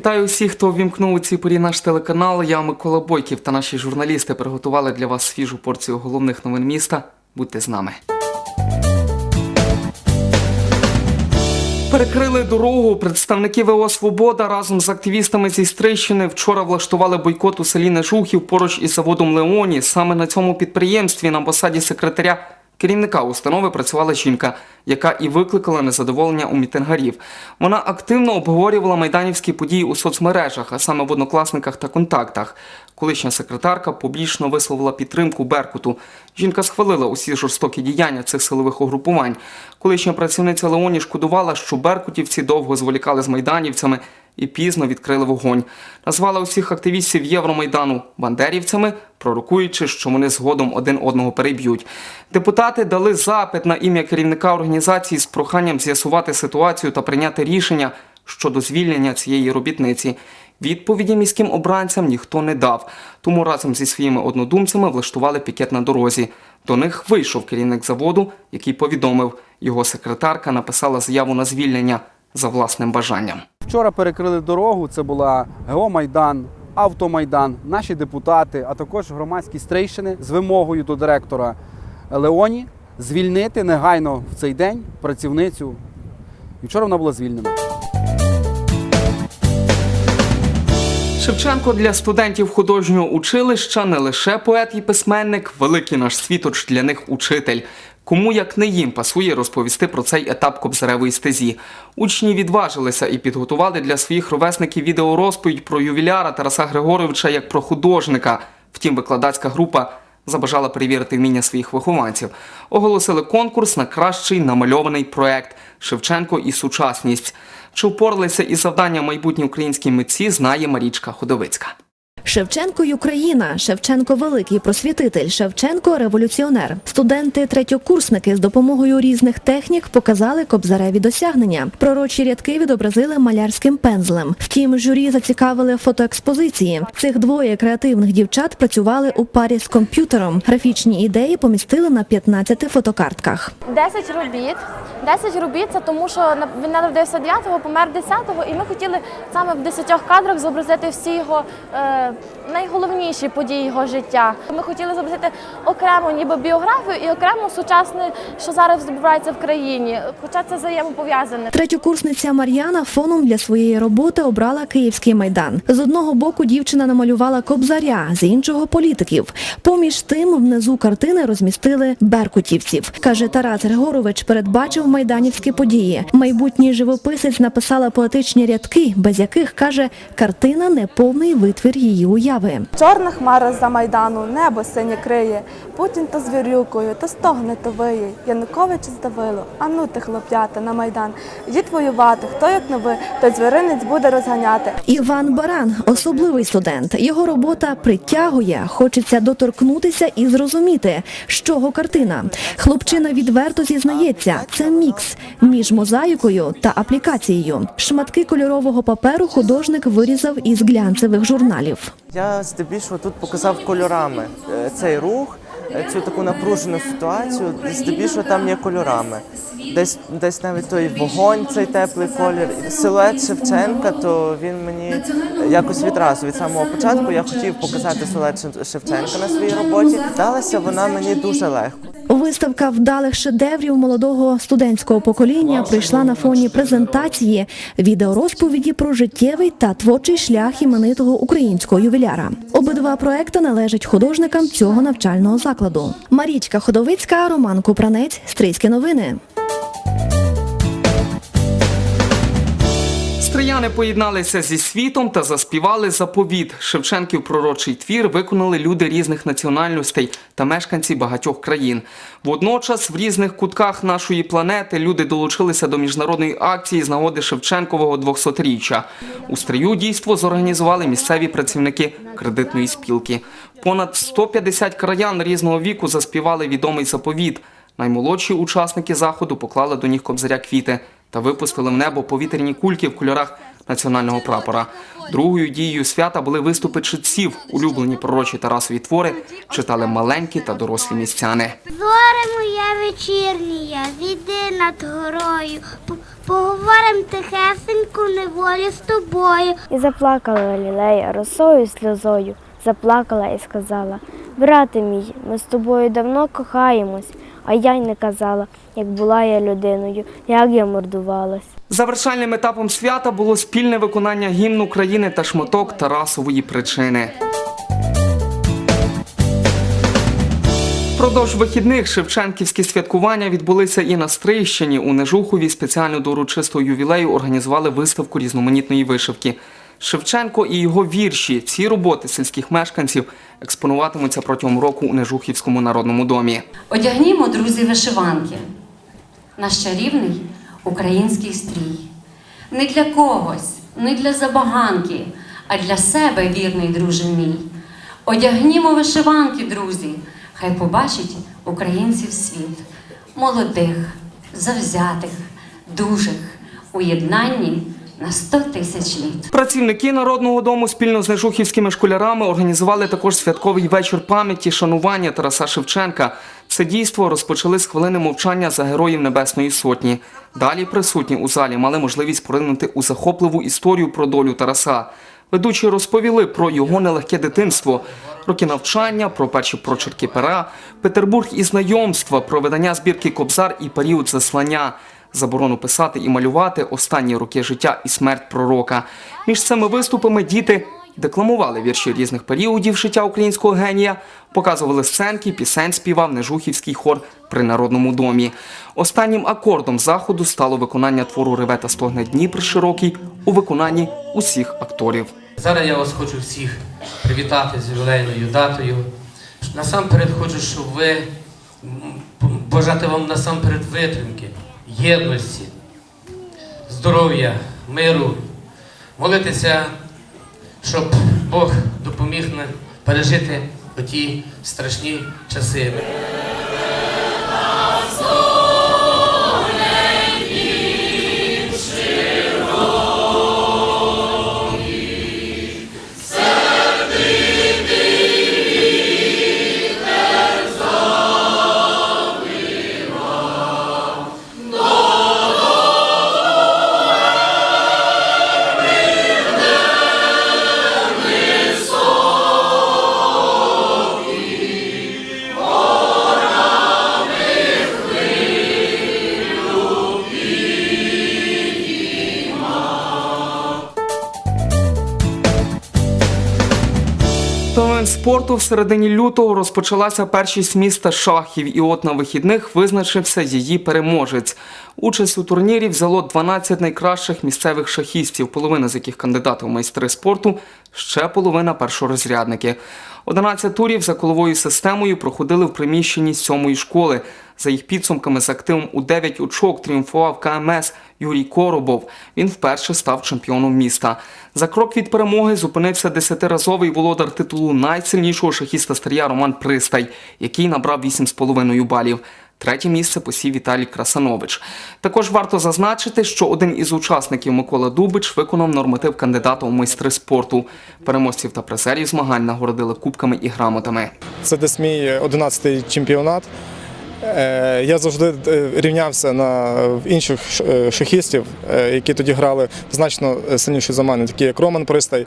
Вітаю усіх, хто ввімкнув у цій порі наш телеканал. Я Микола Бойків та наші журналісти приготували для вас свіжу порцію головних новин міста. Будьте з нами. Перекрили дорогу. Представники ВО Свобода разом з активістами зі Стрийщини вчора влаштували бойкот у селі Нежухів поруч із заводом Леоні. Саме на цьому підприємстві на посаді секретаря керівника установи працювала жінка, яка і викликала незадоволення у мітингарів. Вона активно обговорювала майданівські події у соцмережах, а саме в однокласниках та контактах. Колишня секретарка публічно висловила підтримку Беркуту. Жінка схвалила усі жорстокі діяння цих силових угрупувань. Колишня працівниця Леоні шкодувала, що беркутівці довго зволікали з майданівцями і пізно відкрили вогонь. Назвала усіх активістів Євромайдану бандерівцями, пророкуючи, що вони згодом один одного переб'ють. Депутати дали запит на ім'я керівника організації з проханням з'ясувати ситуацію та прийняти рішення щодо звільнення цієї робітниці. Відповіді міським обранцям ніхто не дав, тому разом зі своїми однодумцями влаштували пікет на дорозі. До них вийшов керівник заводу, який повідомив, його секретарка написала заяву на звільнення за власним бажанням. Вчора перекрили дорогу. Це була ГО Майдан, Автомайдан, наші депутати, а також громадські стрийщини з вимогою до директора Леоні звільнити негайно в цей день працівницю. І вчора вона була звільнена. Шевченко для студентів художнього училища не лише поет і письменник, великий наш світоч для них учитель. Кому як не їм пасує розповісти про цей етап кобзаревої стезі. Учні відважилися і підготували для своїх ровесників відеорозповідь про ювіляра Тараса Григоровича як про художника. Втім, викладацька група забажала перевірити вміння своїх вихованців. Оголосили конкурс на кращий намальований проект Шевченко і сучасність. Чи впоралися із завданням майбутні українські митці, знає Марічка Ходовицька. Шевченко Україна, Шевченко великий просвітитель, Шевченко революціонер. Студенти третьокурсники з допомогою різних технік показали кобзареві досягнення. Пророчі рядки відобразили малярським пензлем. Втім, журі зацікавили фотоекспозиції. Цих двоє креативних дівчат працювали у парі з комп'ютером. Графічні ідеї помістили на 15 фотокартках. 10 робіт. 10 робіт це тому, що він народився 9-го, помер 10-го, і ми хотіли саме в 10 кадрах зобразити всі його е, найголовніші події його життя. Ми хотіли зобразити окремо ніби біографію і окремо сучасне, що зараз відбувається в країні. Хоча це взаємопов'язане. Третьокурсниця Мар'яна фоном для своєї роботи обрала Київський майдан. З одного боку дівчина намалювала кобзаря, з іншого політиків. Поміж тим внизу картини розмістили беркутівців. каже Тарас Григорович, передбачив майданівські події. Майбутній живописець написала поетичні рядки, без яких каже картина неповний витвір її уяви. Чорна хмара за майдану, небо синє криє. Путін то звірюкою, то стогне, то виє. Янукович здавило, а ну ти хлоп'ята на майдан. Йдіть воювати, хто як не ви, той звіринець буде розганяти. Іван Баран особливий студент. Його робота притягує, хочеться доторкнутися і зрозуміти, з чого картина. Хлопчина відверто зізнається, це мікс між мозаїкою та аплікацією. Шматки кольорового паперу художник вирізав із глянцевих журналів. Я здебільшого тут показав кольорами е, цей рух, е, цю таку напружену ситуацію. Здебільшого там є кольорами. Десь десь навіть той вогонь, цей теплий колір. Силует Шевченка, то він мені якось відразу від самого початку я хотів показати силует Шевченка на своїй роботі. Далася вона мені дуже легко. Виставка вдалих шедеврів молодого студентського покоління прийшла на фоні презентації відеорозповіді про життєвий та творчий шлях іменитого українського ювіляра. Обидва проекти належать художникам цього навчального закладу. Марічка Ходовицька, Роман Купранець, Стрийські новини. Стрияни поєдналися зі світом та заспівали заповіт. Шевченків пророчий твір виконали люди різних національностей та мешканці багатьох країн. Водночас в різних кутках нашої планети люди долучилися до міжнародної акції з нагоди Шевченкового 200-річчя. У стрию дійство зорганізували місцеві працівники кредитної спілки. Понад 150 краян різного віку заспівали відомий заповіт. Наймолодші учасники заходу поклали до ніг кобзаря квіти та випустили в небо повітряні кульки в кольорах національного прапора. Другою дією свята були виступи читців. Улюблені пророчі Тарасові твори читали маленькі та дорослі містяни. Зоре моя вечірня, віди над горою. Поговорим тихесенько неволі з тобою. І заплакала Галілея росою сльозою, заплакала і сказала: Брате мій, ми з тобою давно кохаємось, а я й не казала, як була я людиною, як я мордувалась. Завершальним етапом свята було спільне виконання гімну країни та шматок Тарасової причини. Продовж вихідних шевченківські святкування відбулися і на Стрийщині. У Нежухові спеціально до урочистого ювілею організували виставку різноманітної вишивки. Шевченко і його вірші, ці роботи сільських мешканців експонуватимуться протягом року у Нежухівському народному домі. Одягнімо, друзі, вишиванки, наш чарівний український стрій. Не для когось, не для забаганки, а для себе, вірний друже мій. Одягнімо вишиванки, друзі, хай побачить українців світ, молодих, завзятих, дужих, у єднанні на сто тисяч літ. Працівники народного дому спільно з нежухівськими школярами організували також святковий вечір пам'яті шанування Тараса Шевченка. Це дійство розпочали з хвилини мовчання за героїв Небесної Сотні. Далі присутні у залі мали можливість поринути у захопливу історію про долю Тараса. Ведучі розповіли про його нелегке дитинство, роки навчання, про перші прочерки пера, Петербург і знайомства, про видання збірки Кобзар і період заслання, заборону писати і малювати, останні роки життя і смерть пророка. Між цими виступами діти декламували вірші різних періодів життя українського генія, показували сценки, пісень співав Нежухівський хор при народному домі. Останнім акордом заходу стало виконання твору Реве та стогне Дніпр широкий у виконанні усіх акторів. Зараз я вас хочу всіх привітати з ювілейною датою. Насамперед хочу, щоб ви бажати вам насамперед витримки, єдності, здоров'я, миру, молитися, щоб Бог допоміг нам пережити оті страшні часи. Спорту в середині лютого розпочалася першість міста шахів, і от на вихідних визначився її переможець. Участь у турнірі взяло 12 найкращих місцевих шахістів, половина з яких кандидати в майстри спорту, ще половина першорозрядники. 11 турів за коловою системою проходили в приміщенні сьомої школи. За їх підсумками з активом у 9 очок тріумфував КМС Юрій Коробов. Він вперше став чемпіоном міста. За крок від перемоги зупинився десятиразовий володар титулу найсильнішого шахіста старія Роман Пристай, який набрав 8,5 балів. Третє місце посів Віталій Красанович. Також варто зазначити, що один із учасників Микола Дубич виконав норматив кандидата у майстри спорту. Переможців та призерів змагань нагородили кубками і грамотами. Це десь мій 11-й чемпіонат. Е, Я завжди е, рівнявся на інших е, шахістів, які тоді грали значно сильніше за мене, такі як Роман Пристай,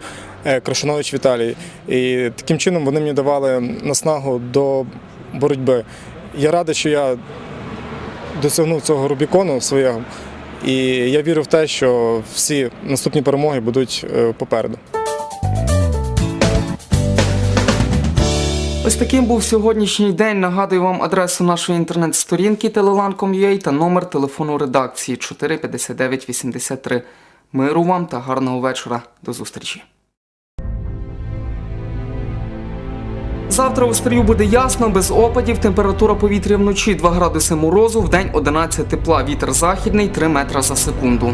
Крашанович Віталій. І таким чином вони мені давали наснагу до боротьби. Я радий, що я досягнув цього Рубікону свого. І я вірю в те, що всі наступні перемоги будуть е, попереду. Ось таким був сьогоднішній день. Нагадую вам адресу нашої інтернет-сторінки telelan.com.ua та номер телефону редакції 45983. Миру вам та гарного вечора. До зустрічі. Завтра у стрію буде ясно, без опадів. Температура повітря вночі 2 градуси морозу, в день 11 тепла. Вітер західний 3 метра за секунду.